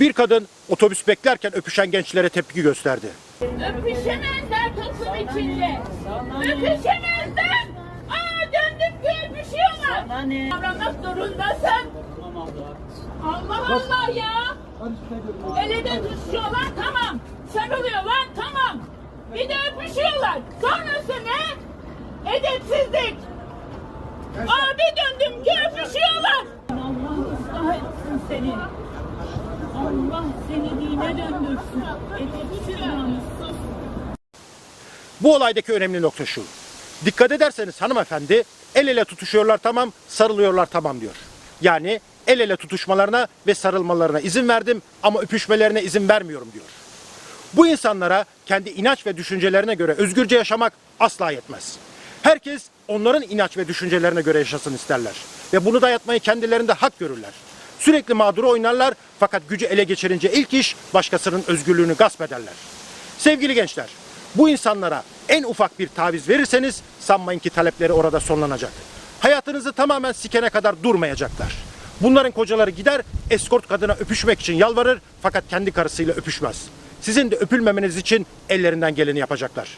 Bir kadın otobüs beklerken öpüşen gençlere tepki gösterdi. Öpüşemezler toplum içinde. Öpüşemezler. Aa döndüm ki öpüşüyorlar. Davranmak zorundasın. Allah Allah ya. El ele tutuşuyorlar tamam. Sarılıyorlar tamam. Bir de öpüşüyorlar. Sonrası ne? Edepsizlik. Aa bir döndüm ki öpüşüyorlar. Allah ıslah etsin seni. Bu olaydaki önemli nokta şu. Dikkat ederseniz hanımefendi el ele tutuşuyorlar tamam, sarılıyorlar tamam diyor. Yani el ele tutuşmalarına ve sarılmalarına izin verdim ama öpüşmelerine izin vermiyorum diyor. Bu insanlara kendi inanç ve düşüncelerine göre özgürce yaşamak asla yetmez. Herkes onların inanç ve düşüncelerine göre yaşasın isterler. Ve bunu dayatmayı kendilerinde hak görürler. Sürekli mağduru oynarlar fakat gücü ele geçirince ilk iş başkasının özgürlüğünü gasp ederler. Sevgili gençler, bu insanlara en ufak bir taviz verirseniz sanmayın ki talepleri orada sonlanacak. Hayatınızı tamamen sikene kadar durmayacaklar. Bunların kocaları gider eskort kadına öpüşmek için yalvarır fakat kendi karısıyla öpüşmez. Sizin de öpülmemeniz için ellerinden geleni yapacaklar.